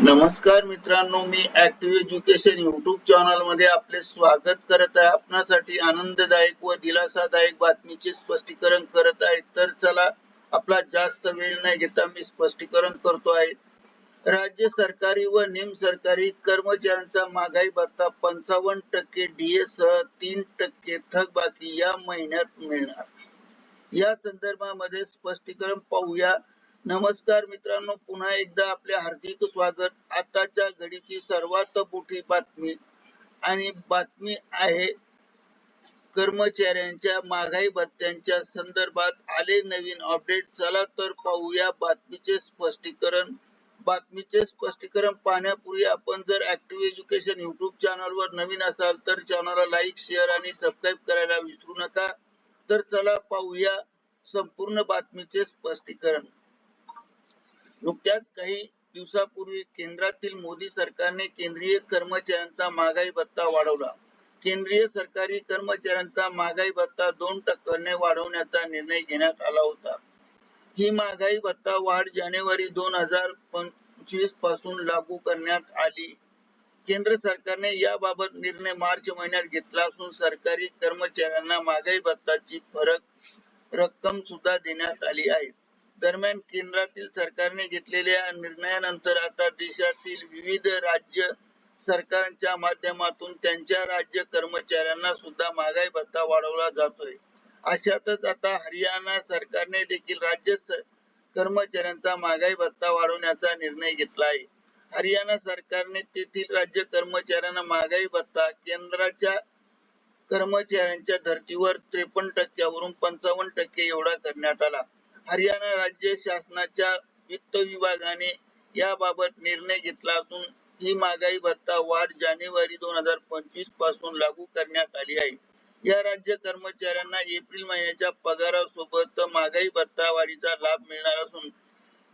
नमस्कार मित्रांनो मी ऍक्टिव्ह एज्युकेशन युट्यूब चॅनलमध्ये आपले स्वागत करत आहे. आपणासाठी आनंददायक व दिलासादायक बातमीचे स्पष्टीकरण करत आहे. तर चला आपला जास्त वेळ न घेता मी स्पष्टीकरण करतो आहे. राज्य सरकारी व निम सरकारी कर्मचाऱ्यांचा महागाई भत्ता पंचावन्न टक्के डीए सह तीन टक्के थकबाकी या महिन्यात मिळणार. या संदर्भामध्ये स्पष्टीकरण पाहूया. नमस्कार मित्रांनो पुन्हा एकदा आपले हार्दिक स्वागत. आताच्या घडीची सर्वात मोठी बातमी आणि बातमी आहे कर्मचाऱ्यांच्या महागाई भत्त्यांच्या संदर्भात आले नवीन अपडेट चला तर पाहूया बातमीचे स्पष्टीकरण. बातमीचे स्पष्टीकरण पाहण्यापूर्वी आपण जर ऍक्टिव्ह एज्युकेशन युट्यूब चॅनलवर नवीन असाल तर चॅनलला लाईक शेअर आणि सबस्क्राईब करायला विसरू नका. तर चला पाहूया संपूर्ण बातमीचे स्पष्टीकरण. नुकत्याच काही दिवसापूर्वी केंद्रातील मोदी सरकारने केंद्रीय कर्मचाऱ्यांचा महागाई भत्ता वाढवला. केंद्रीय सरकारी कर्मचाऱ्यांचा महागाई भत्ता दोन टक्क्याने वाढवण्याचा निर्णय घेण्यात आला होता. ही महागाई भत्ता वाढ जानेवारी दोन हजार पंचवीसपासून लागू करण्यात आली. केंद्र सरकारने याबाबत निर्णय मार्च महिन्यात घेतला असून सरकारी कर्मचाऱ्यांना महागाई भत्ताची फरक रक्कम सुद्धा देण्यात आली आहे. दरम्यान केंद्रातील सरकारने घेतलेल्या निर्णयानंतर आता देशातील विविध राज्य सरकारांच्या माध्यमातून त्यांच्या राज्य कर्मचाऱ्यांना सुद्धा महागाई भत्ता वाढवला जातोय. अशातच आता हरियाणा सरकारने देखील राज्य कर्मचाऱ्यांचा महागाई भत्ता वाढवण्याचा निर्णय घेतला आहे. हरियाणा सरकारने तेथील राज्य कर्मचाऱ्यांना महागाई भत्ता केंद्राच्या कर्मचाऱ्यांच्या धर्तीवर त्रेपन्न टक्क्यावरून पंचावन्न टक्के एवढा करण्यात आला. हरियाणा राज्य शासनाच्या वित्त विभागाने याबाबत निर्णय घेतला असून ही महागाई भत्ता वाढ जानेवारी दोन हजार पंचवीसपासून लागू करण्यात आली आहे. या राज्य कर्मचाऱ्यांना एप्रिल महिन्याच्या पगारासोबत महागाई भत्ता वाढीचा लाभ मिळणार असून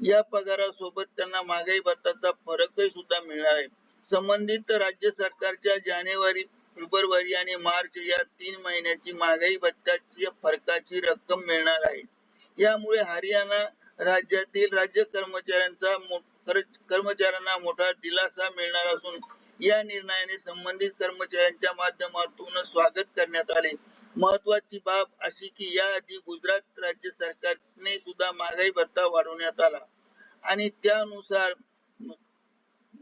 या पगारासोबत त्यांना महागाई भत्ताचा फरकही सुद्धा मिळणार आहे. संबंधित राज्य सरकारच्या जानेवारी फेब्रुवारी आणि मार्च या तीन महिन्याची महागाई भत्त्याची फरकाची रक्कम मिळणार आहे. यामुळे हरियाणा राज्यातील राज्य कर्मचाऱ्यांचा कर्मचाऱ्यांना मोठा दिलासा मिळणार असून या निर्णयाने संबंधित कर्मचाऱ्यांच्या माध्यमातून स्वागत करण्यात आले. महत्वाची बाब अशी की याआधी गुजरात राज्य सरकारने सुद्धा महागाई भत्ता वाढवण्यात आला. आणि त्यानुसार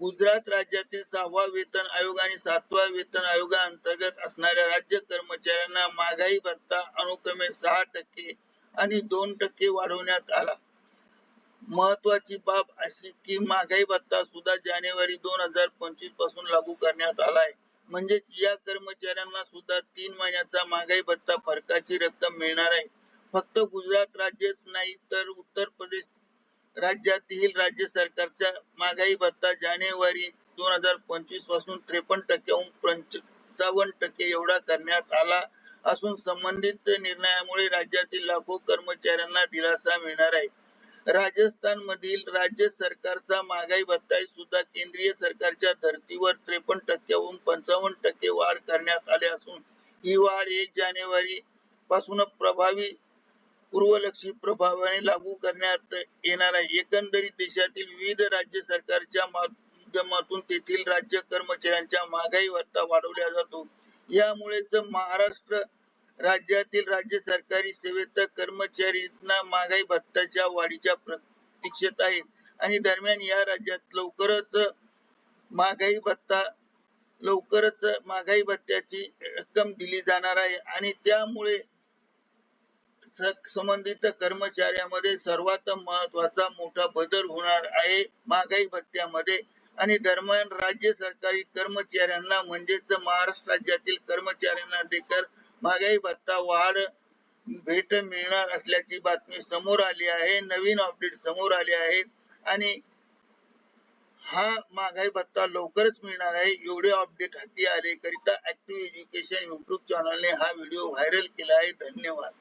गुजरात राज्यातील सहावा वेतन आयोग आणि सातवा वेतन आयोगाअंतर्गत असणाऱ्या राज्य कर्मचाऱ्यांना महागाई भत्ता अनुक्रमे सहा टक्के आणि दोन टक्के वाढवण्यात आला. महत्वाची बाब अशी की महागाई भत्ता सुद्धा जानेवारी दोन हजार पंचवीसपासून लागू करण्यात आलाय म्हणजेच या कर्मचाऱ्यांना सुद्धा तीन महिन्याचा महागाई भत्ता फरकाची रक्कम मिळणार आहे. फक्त गुजरात राज्यच नाही तर उत्तर प्रदेश राज्यातील राज्य सरकारचा महागाई भत्ता जानेवारी दोन हजार पंचवीसपासून त्रेपन्न टक्क्याहून पंचावन्न टक्के एवढा करण्यात आला. असून संबंधित निर्णयामुळे राज्यातील लाखो कर्मचाऱ्यांना दिलासा मिळणार आहे. राजस्थान मधील राज्य सरकारचा महागाई भत्ता सुद्धा केंद्रीय सरकारच्या धर्तीवर त्रेपन्न टक्क्याहून पंचावन्न टक्के वाढ करण्यात आले असून ही वाढ एक जानेवारी पासून प्रभावी पूर्वलक्षी प्रभावाने लागू करण्यात येणार आहे. एकंदरीत देशातील विविध राज्य सरकारच्या माध्यमातून तेथील राज्य कर्मचाऱ्यांच्या महागाई भत्ता वाढवला जातो. यामुळेच महाराष्ट्र राज्यातील राज्य सरकारी सेवेत कर्मचाऱ्यांना महागाई भत्त्याच्या वाढीच्या प्रतीक्षेत आहेत आणि दरम्यान या राज्यात लवकरच महागाई भत्ता लवकरच महागाई भत्त्याची रक्कम दिली जाणार आहे. आणि त्यामुळे संबंधित कर्मचाऱ्यामध्ये सर्वात महत्त्वाचा मोठा बदल होणार आहे. महागाई भत्त्यामध्ये आणि दरम्यान राज्य सरकारी कर्मचाऱ्यांना म्हणजेच महाराष्ट्र राज्यातील कर्मचाऱ्यांना देखील महागाई भत्ता वाढ भेट मिळणार असल्याची बातमी समोर आली आहे. नवीन अपडेट समोर आले आहे. आणि हा महागाई भत्ता लवकरच मिळणार आहे. एवढे अपडेट हाती आले करिता ऍक्टिव्ह एज्युकेशन युट्यूब चॅनलने हा व्हिडिओ व्हायरल केला आहे. धन्यवाद.